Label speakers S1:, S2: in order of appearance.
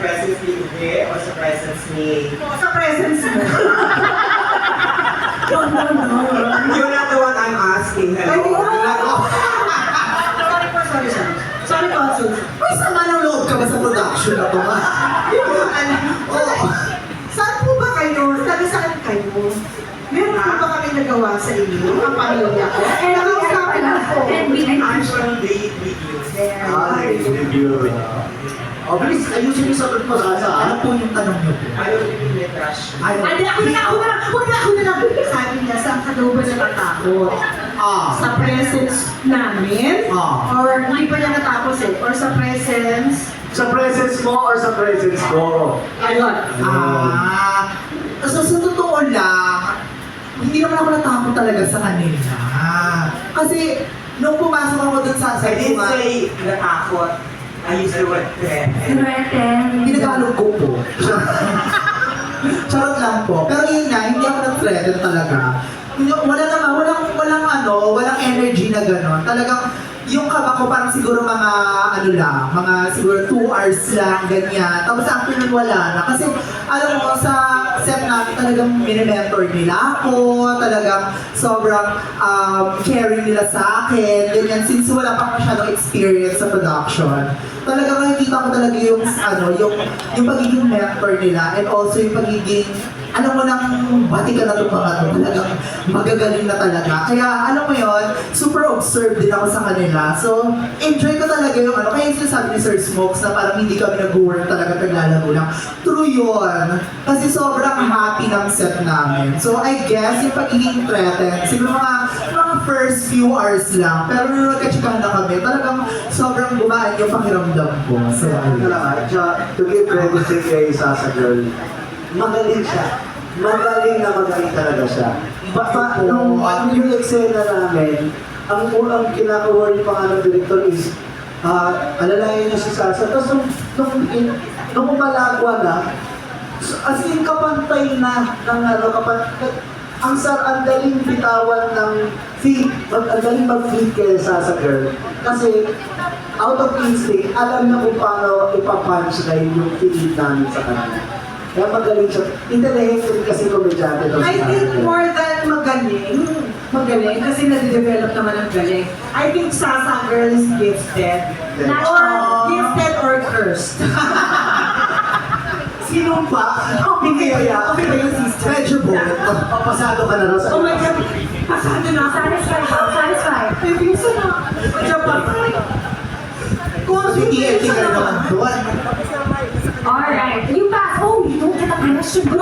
S1: presence ni Uwe o sa presence ni...
S2: Sa presence mo. no, no, no.
S1: You're not the one I'm asking. Hello?
S2: oh.
S1: Oh.
S2: Sorry po, sorry, sorry. Sorry po, Susan.
S3: May sama ng loob ka ba sa production na to, ma?
S2: Ano,
S3: Oo.
S2: Saan po ba kayo? Taga saan kayo? Meron po ba kami nagawa sa inyo, ang pamilya ko? Eh, nakausapin na po.
S1: I'm from the review.
S3: Ay, review. O, bilis, ayusin yung sagot mo sa sa Ano po yung tanong niyo po?
S1: Ayaw din ni Trash.
S3: Ay,
S2: Hindi, ako na, ako na lang, huwag na ako na lang. Sabi niya, saan ka daw ba natatakot?
S3: ah,
S2: Sa presence namin?
S3: Ah.
S2: Or hindi pa niya natapos eh? Or sa presence?
S4: Sa presence mo or sa presence ko?
S2: Ayun.
S3: ah, so sa totoo lang, hindi naman ako natakot talaga sa kanila. Kasi, nung pumasok ako dun sa
S1: I didn't say natakot. The word threat.
S3: Tinagalog ko po. Charot lang po. Pero yun nga, hindi ako nag-threaten talaga. Wala naman, walang, walang ano, walang energy na gano'n. Talagang, yung kaba ko parang siguro mga, ano lang, mga siguro 2 hours lang, ganyan. Tapos sa afternoon wala na. Kasi, alam mo, sa set namin talagang minimentor nila ako, talagang sobrang um, caring nila sa akin, ganyan. Since wala pa masyadong experience sa production, talagang nakikita ko talaga yung, ano, yung, yung pagiging mentor nila and also yung pagiging, alam mo nang bati ka na itong mga to, talagang magagaling na talaga. Kaya alam mo yon super observed din ako sa kanila. So, enjoy ko talaga yung ano, kaya yung sinasabi ni Sir Smokes na parang hindi kami nag-work talaga naglalago lang. True yun. Kasi sobrang happy ng set namin. So, I guess yung pagiging threatened, siguro mga, mga first few hours lang. Pero nung nagkatsikahan na kami, talagang sobrang gumaan yung pakiramdam ko. So, ayun.
S4: tsaka, to give credit din kay Sasa Girl, magaling siya. Magaling na magaling talaga siya. Pa, nung ang yung eksena namin, ang unang kinaka-worry pa nga ng is, ah, alalayan niya si Sasa. Tapos nung, nung, nung umalagwa na, as in kapantay na ng ano, kapantay, ang sar ang galing bitawan ng feed, mag, ang galing mag-feed kay Sasa Girl. Kasi out of instinct, alam na kung paano ipapunchline yung feed namin sa kanya. Kaya magaling siya. Intelligent rin kasi komedyante
S2: I
S4: si
S2: think more than magaling, magaling, kasi nade-develop naman ang galing. I think Sasa Girl is gifted. Or gifted or cursed.
S4: Sino pa?
S2: Okay ba yan? Okay ba yung sister?
S3: Medyo bold.
S4: Papasado ka na raw sa
S2: Oh my God! Pasado na ako.
S5: Satisfied ako, satisfied.
S2: Bibiso na. Japan. Kung
S3: Hindi, hindi ka naman.
S5: Alright. You